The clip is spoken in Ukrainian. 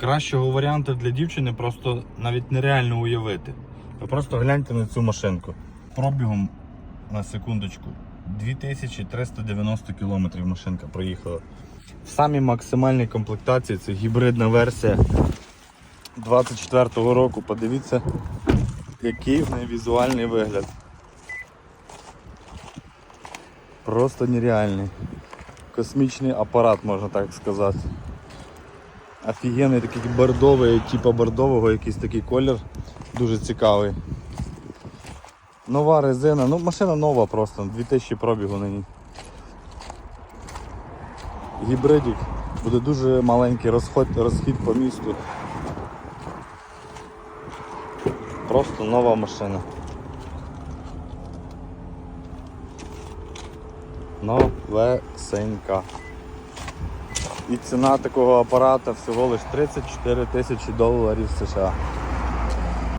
Кращого варіанту для дівчини просто навіть нереально уявити. Ви просто гляньте на цю машинку. Пробігом на секундочку. 2390 км машинка проїхала. В самій максимальній комплектації це гібридна версія 24-го року. Подивіться, який в неї візуальний вигляд. Просто нереальний. Космічний апарат, можна так сказати. Офігенний такий бордовий, типа бордового, якийсь такий колір. Дуже цікавий. Нова резина, ну машина нова просто, 2000 пробігу на ній. Гібридик, буде дуже маленький розход, розхід по місту. Просто нова машина. Новесенька. І ціна такого апарата всього лиш 34 тисячі доларів США.